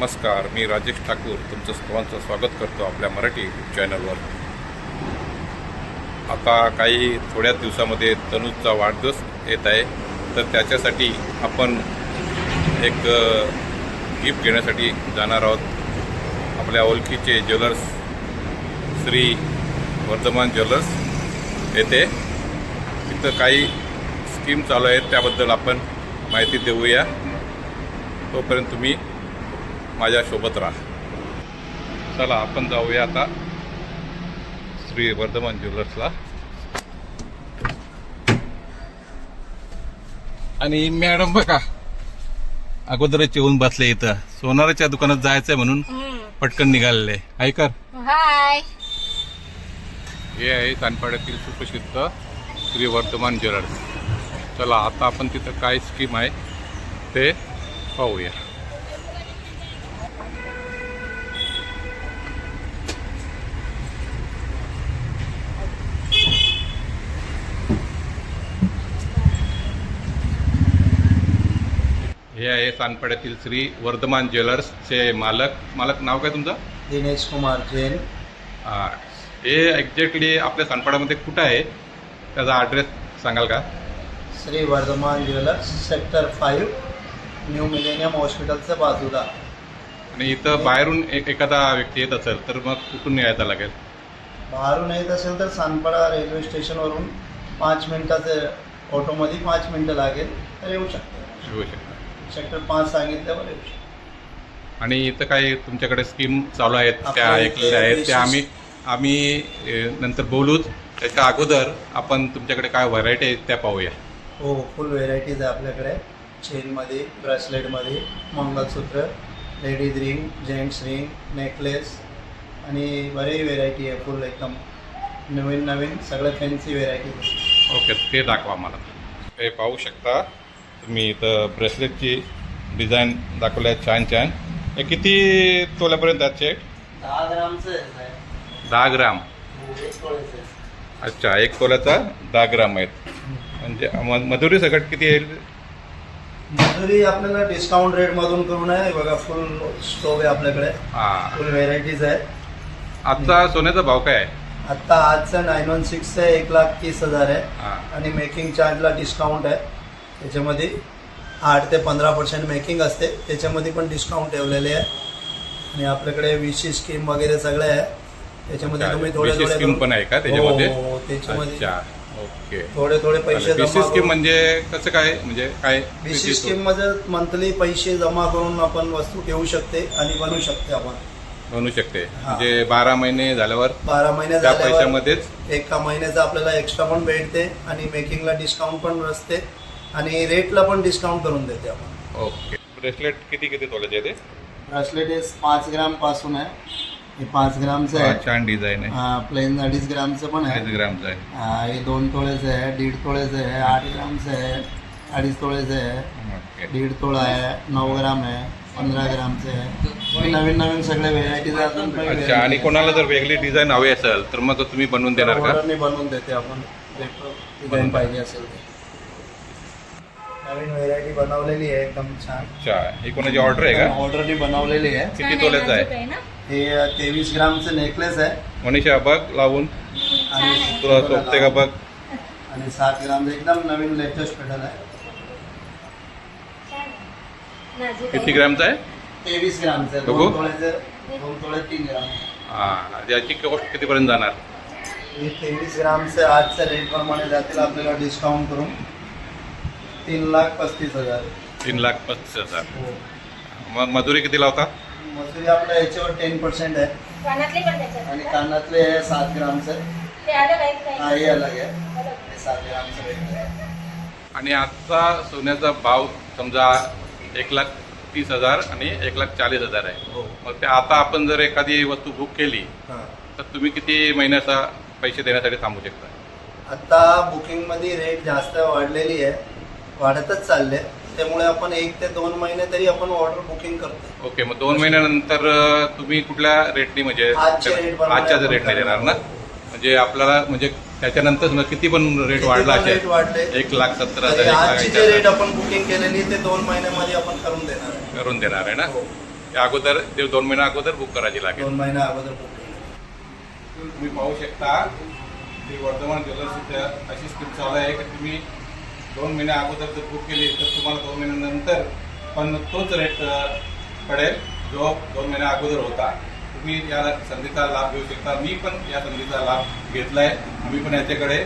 नमस्कार मी राजेश ठाकूर. तुमचं सर्वांचं स्वागत करतो आपल्या मराठी यूट्यूब चॅनलवर. आता काही थोड्या दिवसामध्ये तनुजचा वाढदिवस येत आहे. तर त्याच्यासाठी आपण एक गिफ्ट घेण्यासाठी जाणार आहोत. आपल्या ओळखीचे ज्वेलर्स श्री वर्धमान ज्वेलर्स येथे. तिथं काही स्कीम चालू आहेत त्याबद्दल आपण माहिती देऊया. तोपर्यंत तुम्ही माझ्यासोबत राहा. चला आपण जाऊया आता श्री वर्धमान ज्वेलर्सला आणि मॅडम बघा अगोदरच येऊन बसले इथं. सोनाराच्या दुकानात जायचंय म्हणून पटकन निघालेले. ऐकर हाय. हे आहे कानपाड्यातील सुप्रसिद्ध श्री वर्धमान ज्वेलर्स. चला आता आपण तिथं काय स्कीम आहे ते पाहूया. हे आहे सानपाड्यातील श्री वर्धमान ज्वेलर्सचे मालक. मालक नाव काय तुमचं? दिनेश कुमार जैन. हा. हे एक्झॅक्टली आपल्या सानपाड्यामध्ये कुठं आहे? त्याचा ॲड्रेस सांगाल का? Shri Vardhaman jewellers sector five new millennium हॉस्पिटलच्या बाजूला. आणि इथं बाहेरून एक एखादा व्यक्ती येत असेल तर मग कुठून यायला लागेल? बाहेरून येत असेल तर सानपाडा रेल्वे स्टेशनवरून पाच मिनिटाचे ऑटोमध्ये पाच मिनिटं लागेल तर येऊ शकतो. येऊ शकता. सेक्टर पाच सांगितल्यावर येऊ शकतो. आणि इथं काही तुमच्याकडे स्कीम चालू आहेत त्या आपल्या ऐकलेल्या आहेत त्या आम्ही आम्ही नंतर बोलूच. त्याच्या अगोदर आपण तुमच्याकडे काय व्हरायटी आहेत त्या पाहूया. हो फुल व्हेरायटीज आहे आपल्याकडे. चेनमध्ये ब्रेसलेटमध्ये mangalsutra ladies ring gents ring necklace आणि बरेही व्हेरायटी आहे फुल एकदम. नवीन नवीन सगळं फॅन्सी व्हेरायटीज ओके ते दाखवा मला. हे पाहू शकता. तुम्ही इथं ब्रेसलेटची डिझाईन दाखवल्या आहेत छान छान. हे किती तोल्यापर्यंत आहेत चेक दहा ग्रामचं आहे दहा ग्राम. हो, एक तोळ्याचं आहे. अच्छा एक तोल्याचा दहा ग्राम आहेत. म्हणजे म- मधुरी सकट किती येईल? मजुरी आपल्याला डिस्काउंट रेटमधून करून आहे. बघा फुल स्टोव आहे आपल्याकडे. हा. फुल व्हेरायटीज आहे. आजचा सोन्याचा भाव काय आहे? आत्ता आजचं नाईन वन सिक्स आहे एक लाख तीस हजार आहे. हा. आणि मेकिंग चार्जला डिस्काउंट आहे. त्याच्यामध्ये आठ ते पंधरा पर्सेंट मेकिंग असते. त्याच्यामध्ये पण डिस्काउंट ठेवलेले आहे. आणि आपल्याकडे विशी स्कीम वगैरे सगळे आहे. त्याच्यामध्ये तुम्ही थोडे विशेष थोडे स्कीम पण आहे का त्याच्यामध्ये? हो, हो, त्याच्यामध्ये. ओके. थोडे थोडे पैसे विशेष जमा स्कीम म्हणजे कसं काय? म्हणजे काय विशी स्कीममध्ये मंथली पैसे जमा करून आपण वस्तू घेऊ शकते आणि बनवू शकते आपण. बनू शकते. हा. म्हणजे बारा महिने झाल्यावर बारा महिने त्या झाल्यावर पैशामध्येच? एका महिन्याचा आपल्याला एक्स्ट्रा पण भेटते आणि मेकिंगला डिस्काउंट पण असते. आणि रेटला पण डिस्काउंट करून देते आपण. ओके. ब्रेसलेट किती किती तोल्याचे आहे ते? ब्रेसलेट हे पाच ग्रामपासून आहे. हे पाच ग्रामचं आहे. छान डिझाईन आहे. हा, प्लेन अडीच ग्रामचं पण अडीच आहे ग्रामचं आहे. हा, हे दोन तोळेचं आहे दीड तोळेचं आहे आठ ग्रामचं आहे अडीच तोळेचं आहे ओके. दीड तोळा आहे नऊ ग्राम आहे पंधरा ग्रामचं आहे. हे नवीन नवीन सगळे व्हेरायटीज अजून काही अच्छा आणि कोणाला जर वेगळी डिझाईन हवी असेल तर मग तुम्ही बनवून देणार का? ऑर्डरने बनवून देते आपण. डिझाईन पाहिजे असेल ते नवीन व्हेरायटी बनवलेली आहे एकदम छान. अच्छा ही कोणाची ऑर्डर आहे का? ऑर्डरने बनवलेली आहे. किती तोल्याचं आहे? हे तेवीस ग्रामचं नेकलेस आहे. मनीषा बघ लावून. आणि तुला सोपते का बघ. आणि सात ग्रामचं एकदम नवीन लेटेस्ट पेटल आहे. किती ग्रामचा आहे? तेवीस ग्रामचं आहे. बघू. दोन तोळ्याचं दोन तोळे तीन ग्राम. हा याची कॉस्ट कितीपर्यंत जाणार? हे तेवीस ग्रामचं आजच्या रेट प्रमाणे जातील आपल्याला डिस्काउंट करून. तीन लाख पस्तीस हजार. तीन लाख पस्तीस हजार. हो. मग मजुरी किती लावता? मजुरी आपल्या याच्यावर टेन पर्सेंट आहे. कानातले पण त्याच्यात. आणि कानातले आहे सात ग्रामचं ते आहेत काही हा हे अलग आहे हे सात ग्रामचं आहे आणि आजचा सोन्याचा भाव समजा एक लाख तीस हजार आणि एक लाख चाळीस हजार आहे. हो. मग ते आता आपण जर एखादी वस्तू बुक केली हां. तर तुम्ही किती महिन्याचा पैसे देण्यासाठी थांबू शकता? आता बुकिंगमध्ये रेट जास्त वाढलेली आहे. वाढतच चालले त्यामुळे आपण एक ते दोन महिने तरी आपण ऑर्डर बुकिंग करतो ओके मग दोन महिन्यानंतर अं, तुम्ही कुठल्या रेटनी म्हणजे आजच्या आजच्याच आपण रेटने देणार ना. म्हणजे आपल्याला म्हणजे त्याच्यानंतर किती पण रेट किती वाढला पण rate असेल एक लाख सत्तर तरी हजार एक लाख आजची ऐंशी जे रेट आपण बुकिंग केलेली ते दोन महिन्यामध्ये आपण करून देणार आहे. करून देणार आहे ना? हो. त्या अगोदर ते दोन महिन्या अगोदर बुक करायची लागेल. दोन महिना अगोदर बुक केलं तुम्ही पाहू शकता की वर्धमान ज्वेलर्सच्या अशी स्कीम चालू आहे की तुम्ही दोन महिन्या अगोदर जर बुक केली तर तुम्हाला दोन महिन्यानंतर पण तोच रेट पडेल जो दोन महिन्या अगोदर होता. तुम्ही या संधीचा लाभ घेऊ शकता. मी पण या संधीचा लाभ घेतलाय. आम्ही पण याच्याकडे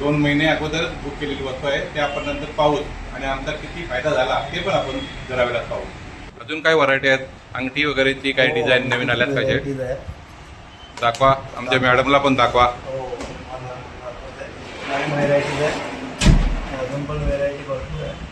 दोन महिने अगोदर बुक केलेली वस्तू आहे. ते आपण नंतर पाहूच आणि आमचा किती फायदा झाला ते पण आपण जरा वेळात पाहू. अजून काय व्हरायटी आहेत? अंगठी वगैरेची काही डिझाईन नवीन आल्यात पाहिजे. दाखवा. आमच्या मॅडमला पण दाखवा हो, मला दाखवत आहे. नवीन व्हेरायटीज आहे अजून पण व्हेरायटी भरपूर आहे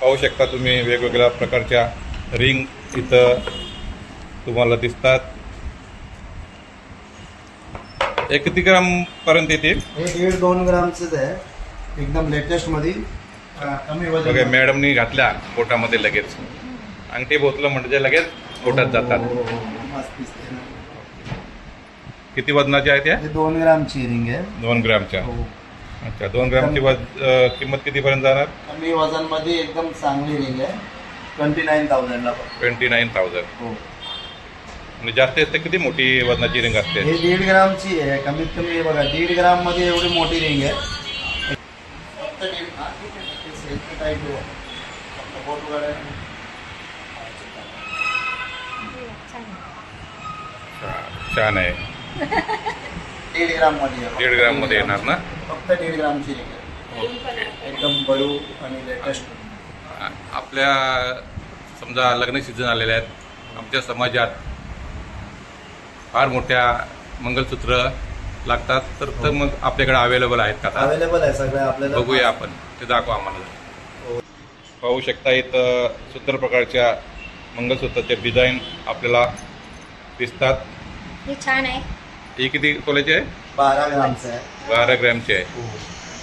पाहू शकता तुम्ही वेगवेगळ्या प्रकारच्या रिंग इथं तुम्हाला दिसतात. हे किती ग्राम पर्यंत येतील हे दीड दोन ग्रामचंच आहे. एकदम लेटेस्टमध्ये अं, कमी बघा वजन मॅडमनी घातल्या पोटामध्ये लगेच. अंगठी बोतलं म्हणजे लगेच पोटात जातात. हो, हो, हो. मस्त दिसते ना. किती वजनाच्या आहेत त्या? हे दोन ग्रामची रिंग आहे. दोन ग्रामच्या. हो. अच्छा दोन ग्रामची वज अं, किंमत कितीपर्यंत जाणार? कमी वजनमध्ये एकदम चांगली रिंग आहे. ट्वेंटी नाईन थाउजंडला ट्वेंटी नाईन थाउजंड हो. म्हणजे जास्त किती मोठी वजनाची रिंग असते? हे दीड ग्रामची आहे. कमीत कमी हे बघा दीड ग्राममध्ये एवढी मोठी रिंग आहे. फक्त दीड हा, ठीक आहे. ते सेलचं टाईप. फक्त बोट उघडायला. छान- छान आहे. दीड ग्राममध्ये आहे. दीड ग्राममध्ये येणार ना? फक्त दीड ग्रामची रिंग आहे. एकदम बळू आणि लेटेस्ट आपल्या समजा लग्न सीझन आलेले आहेत. आमच्या समाजात फार मोठ्या मंगलसूत्र लागतात. तर तर मग आपल्याकडे अवेलेबल आहेत का आता? अवेलेबल आहे सगळं आपल्याला. बघूया आपण. ते दाखवा आम्हाला. पाहू शकता इथं सुंदर प्रकारच्या मंगलसूत्राचे डिझाईन आपल्याला दिसतात. हे छान आहे. ही किती तोल्याची आहे? बारा ग्रामचं आहे. बारा ग्रॅमची आहे.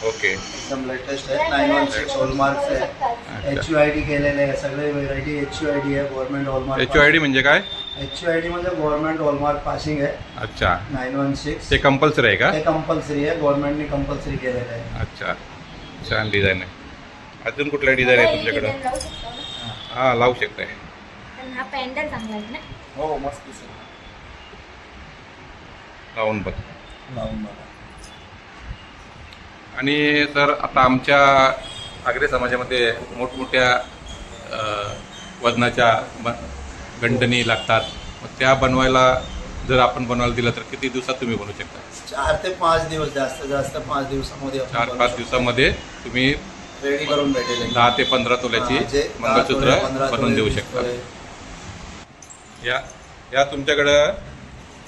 ओके. एकदम लेटेस्ट आहे. नाईन वन सिक्स हॉलमार्क्स आहे. एच यू आय डी केलेले आहे. सगळे variety H U I D आहे. Government hallmark H I D म्हणजे काय? एच यू आय डी म्हणजे गव्हर्नमेंट हॉलमार्क पासिंग आहे. अच्छा. नाईन वन सिक्स ते कंपल्सरी आहे का? ते कंपल्सरी आहे. गव्हर्नमेंटने कंपल्सरी केलेलं आहे. अच्छा. छान डिझाईन आहे. अजून कुठल्या डिझाईन आहे तुमच्याकडं? हा लावू शकताय. पण हा पॅन्डल चांगला आहे ना? हो मस्त लावून बघ लावून बघा आणि सर आता आमच्या आग्रे समाजामध्ये मोठमोठ्या वजनाच्या ब- गंडणी लागतात मग त्या बनवायला जर आपण बनवायला दिलं तर किती दिवसात तुम्ही बनवू शकता चार ते पाच दिवस जास्त जास्त पाच दिवसामध्ये आपण चार बनवू पाच शकतो. दिवसामध्ये तुम्ही रेडी करून भेटेल. दहा ते पंधरा तोल्याची हा, जे दहा मंगळसूत्र तोळे, पंधरा बनवून तोळे, देऊ वीस शकता तोळे. या या तुमच्याकडं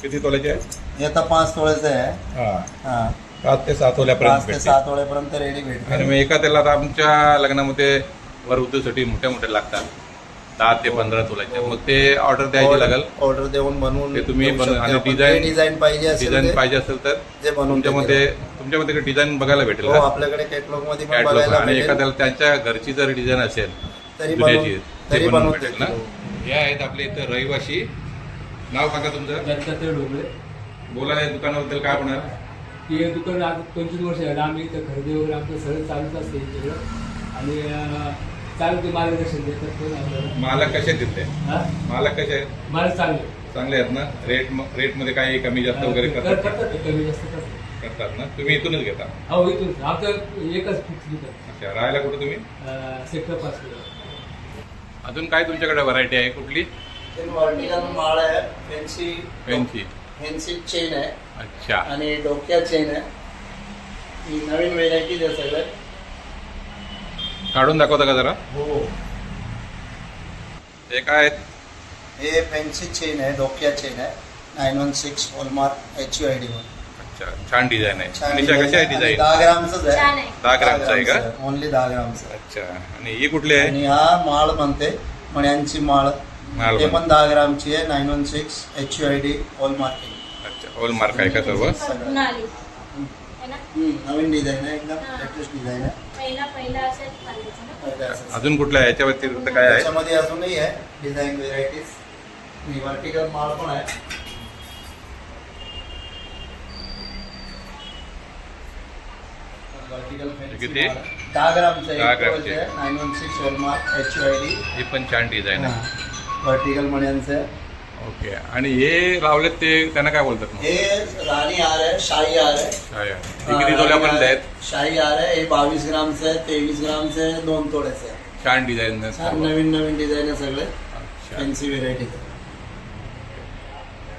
किती तोल्याचे आहे हे आता पाच तोळ्याचं आहे. हा. हा. पाच ते सहा तोल्यापर्यंत पाच ते भेटते सहा तोळ्यापर्यंत रेडी आणि भेटते मग एका त्याला आता आमच्या लग्नामध्ये वर उद्योगसाठी मोठ्या मोठ्या लागतात. दहा ते पंधरा तोल्याचे. मग ते ऑर्डर द्यायची लागेल. ऑर्डर देऊन बनवून ते तुम्ही देऊ बनव- शकतो. आणि आपण. डिझाईन- डिझाईन पाहिजे असेल डिझाईन ते- पाहिजे असेल तर जे बनवून तुमच्यामध्ये तुमच्यामध्ये डिझाईन बघायला भेटेल हो का? आपल्याकडे कॅटलॉगमध्ये पण. बघायला आणि भेटेल. एखाद्याला त्यांच्या घरची जर डिझाईन असेल तरी बनवून ते तरी बनवून बनवून भेटेल ना? देतील. हे आहेत आपले इथं रहिवाशी नाव सांगा तुमचं. दत्तात्रय ढोबळे. बोला या दुकानाबद्दल काय होणार? हे दुकान आता पंचवीस वर्ष झालं. आम्ही इथं खरेदी वगैरे आमचं सगळं चालूच असते इकडं आणि अं, चालू ते मार्गदर्शन देतात आपल्याला मालक कसे देते? हा? मालक कसे? आहेत माल चांगले. चांगले आहेत ना? रेट रेटमध्ये काही कमी जास्त वगैरे कर- करतात करतात ते कमी जास्त करतात. करतात ना? तुम्ही इथूनच घेता? हो इथून. आमचं एकच फिक्स दुकान. अच्छा राहायला कुठे तुम्ही? सेक्टर पाच अजून काय तुमच्याकडे व्हरायटी आहे? कुठली? वर्टिकल माळ आहे. फॅन्सी पेनची फॅन्सी चेन आहे. अच्छा. आणि डोक्या चेन आहे. ही नवीन व्हेरायटीज आहे सगळ्या काढून दाखवता का जरा? हो. हे काय? हे फॅन्सी चेन आहे डोक्या चेन आहे. Nine one six hallmark H U I D अच्छा छान डिझाईन आहे. कशी आहे डिझाईन दहा ग्रामचंच आहे. छान आहे. दहा ग्रामचं आहे का? ओनली दहा ग्रामचं. अच्छा. आणि ही कुठली आहे? आणि हा माळ म्हणते. मण्यांची माळ. ते. पण दहा ग्रामची आहे nine one six H U I D hall marking अच्छा होल मार्क आहे का सर्व? है ना? नवीन डिझाईन आहे एकदम. लेटेस्ट डिझाईन आहे. पहिला पहिला असेल चालायचं ना? पहिले असं. अजून कुठल्या आहे? याच्या व्यतिरिक्त काय आहे? त्याच्यामध्ये अजूनही आहे डिझाईन व्हेरायटीज व्हर्टिकल माळ पण आहे. वर्टिकल किती? दहा ग्रामचं दहा ग्रामचे. आहे nine one six hallmark H U I D ही पण छान डिझाईन आहे. व्हर्टिकल मण्यांचं. ओके. आणि हे लावलेत ते त्यांना काय बोलतात मग? हे राणी हार आहे शाही हार आहे. काय आहे? हे किती तोल्यापर्यंत आहेत शाही हार आहे हे बावीस ग्रामचं आहे तेवीस ग्रामचं आहे दोन तोड्याचं आहे. छान डिझाईन छान नवीन नवीन डिझाईन आहे सगळे. फॅन्सी व्हेरायटी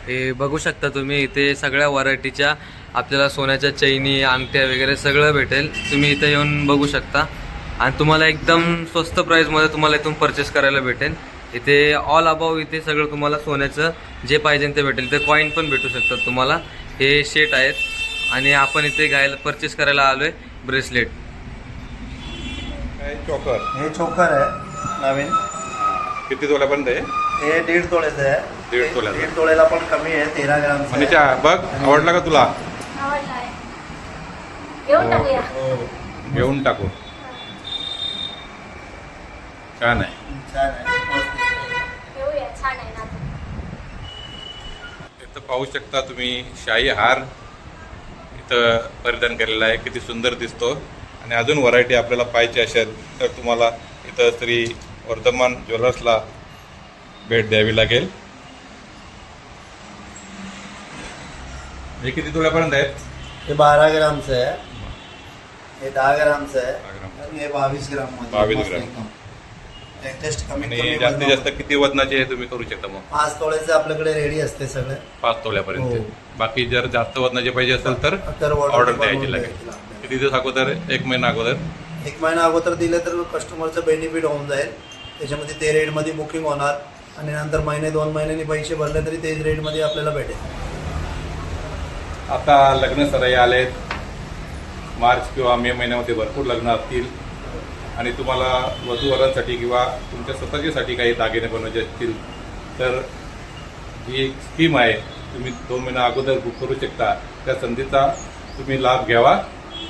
हे बघू शकता तुम्ही इथे सगळ्या व्हरायटीच्या आपल्याला सोन्याच्या चैनी अंगठ्या वगैरे सगळं भेटेल. तुम्ही इथे येऊन बघू शकता. आणि तुम्हाला एकदम स्वस्त प्राईसमध्ये तुम्हाला इथून परचेस करायला भेटेल. इथे ऑल अबाव इथे सगळं तुम्हाला सोन्याचं जे पाहिजे ते भेटेल. इथे कॉईन पण भेटू शकतात तुम्हाला. हे शेट आहेत. आणि आपण इथे घ्यायला परचेस करायला आलो आहे ब्रेसलेट चोकर. हे चोकर आहे नवीन. किती तोल्यापर्यंत आहे हे दीड तोळ्याचं आहे. दीड तोल्याचं. दीड तोळ्याला पण कमी आहे तेरा. मनीषा बघ आवडला का तुला? आवडला आहे. घेऊन टाकूया. हो. घेऊन टाकू. छान आहे. छान आहे. घेऊया छान आहे ना इथं पाहू शकता तुम्ही शाही हार इथं परिधान केलेला आहे. किती सुंदर दिसतो. आणि अजून व्हरायटी आपल्याला पाहिजे असेल तर तुम्हाला इथं श्री वर्धमान ज्वेलर्सला भेट द्यावी लागेल. हे किती तोल्यापर्यंत आहेत? हे बारा ग्रामचं आहे. हे दहा ग्रामचं आहे. आणि हे बावीस ग्राममध्ये 22 मस्त ग्राम. लेटेस्ट कमीत आणि कमी जास्तीत वजनामध्ये. जास्त किती वजनाचे हे तुम्ही करू शकता मग? पाच तोळ्याचं आपल्याकडे रेडी असते सगळं. पाच तोल्यापर्यंत हो. बाकी जर जास्त वजनाचे पाहिजे असेल तर ऑर्डर द्यायची लागेल. किती दिवस अगोदर? एक महिना अगोदर? एक महिना अगोदर दिले तर कस्टमरचं बेनिफिट होऊन जाईल. त्याच्यामध्ये ते रेटमध्ये बुकिंग होणार आणि नंतर महिने दोन महिन्यांनी पैसे भरले तरी तेच रेटमध्ये आपल्याला भेटेल. आता लग्न सराई आलेत. मार्च किंवा मे महिन्यामध्ये भरपूर लग्न असतील. आणि तुम्हाला वधूवरांसाठी किंवा तुमच्या स्वतःच्यासाठी काही दागिने बनवायचे असतील तर ही एक स्कीम आहे. तुम्ही दोन महिना अगोदर बुक करू शकता. त्या संधीचा तुम्ही लाभ घ्यावा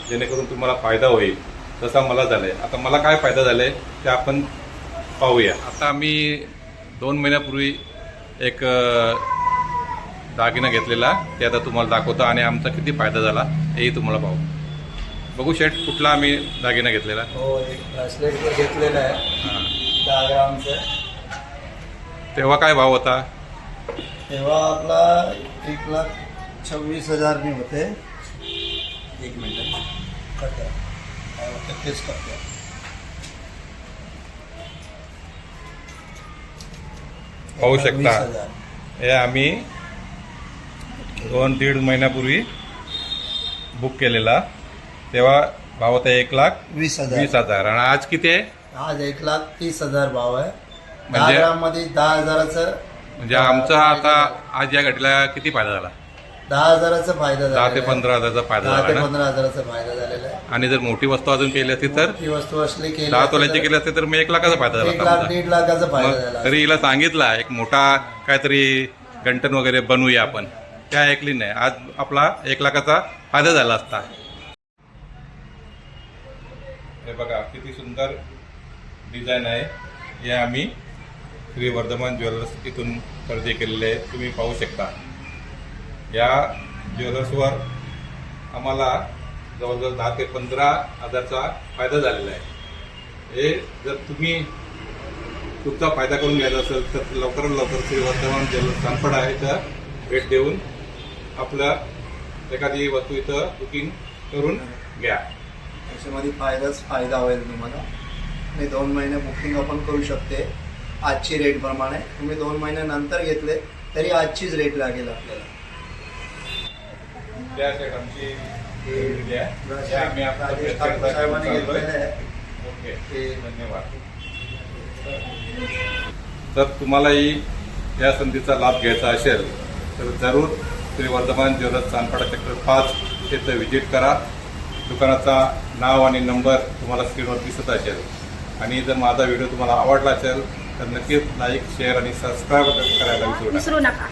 जेणेकरून तुम्हाला फायदा होईल. तसा मला झालाय. आता मला काय फायदा झालाय ते आपण पाहूया. आता आम्ही दोन महिन्यापूर्वी एक दागिना घेतलेला. ते आता तुम्हाला दाखवतो आणि आमचा किती फायदा झाला हेही तुम्हाला पाहू. बघू शेट कुठला आम्ही दागिना घेतलेला हो एक ब्रेसलेट घेतलेलं आहे हां. दहा ग्रामचं तेव्हा काय भाव होता तेव्हा आपला एक लाख छव्वीस हजारनी होते एक मिनिट कट करा. काय होतं तेच करते पाहू शकता. वीस हजार. हे आम्ही दोन दीड महिन्यापूर्वी बुक केलेला तेव्हा भाव होता एक लाख वीस वीस हजार. हजार आणि आज किती आहे? आज एक लाख तीस हजार भाव आहे. दहा म्हणजे- दहा हजाराचं म्हणजे आमचा आता आज या घटनेला किती फायदा झाला? दहा हजाराचा फायदा दहा झालेला ते आहे. पंधरा हजाराचा फायदा दहा ते झाला ना? पंधरा हजाराचा फायदा झालेला आहे. आणि जर मोठी वस्तू अजून केली असती तर? ही वस्तू असली केली दहा असती तोल्याची तर केली असती तर मग एक लाखाचा फायदा झाला एक असता लाख आमचा. दीड लाखाचा फायदा झाला मग तरी हिला सांगितला एक मोठा काहीतरी गंटन वगैरे बनवूया आपण. त्या ऐकली नाही. आज आपला एक लाखाचा फायदा झाला असता. हे बघा किती सुंदर डिझाईन आहे. हे आम्ही श्री वर्धमान ज्वेलर्स इथून खरेदी केलेले आहे तुम्ही पाहू शकता. या ज्वेलर्सवर आम्हाला जवळजवळ दहा ते पंधरा हजारचा फायदा झालेला आहे. हे जर तुम्ही तुमचा फायदा करून घ्यायचा असेल तर लवकरात लवकर श्री वर्धमान ज्वेलर्स आहे इथं भेट देऊन आपलं एखादी वस्तू इथं बुकिंग करून घ्या. त्याच्यामध्ये फायदाच फायदा होईल तुम्हाला. आणि दोन महिने बुकिंग आपण करू शकते. आजची रेट प्रमाणे. तुम्ही दोन महिन्यानंतर घेतले तरी आजचीच रेट लागेल आपल्याला. साहेबांनी. घेतलेलं आहे. धन्यवाद. तर तुम्हालाही या संधीचा लाभ घ्यायचा असेल तर जरूर श्री वर्धमान ज्वेलर्स चांदपाडा सेक्टर पाच येथे व्हिजिट करा. दुकानाचा नाव आणि नंबर तुम्हाला स्क्रीनवर दिसत असेल. आणि जर माझा व्हिडिओ तुम्हाला आवडला असेल तर नक्कीच लाईक शेअर आणि सबस्क्राईब करायला विसरू नका.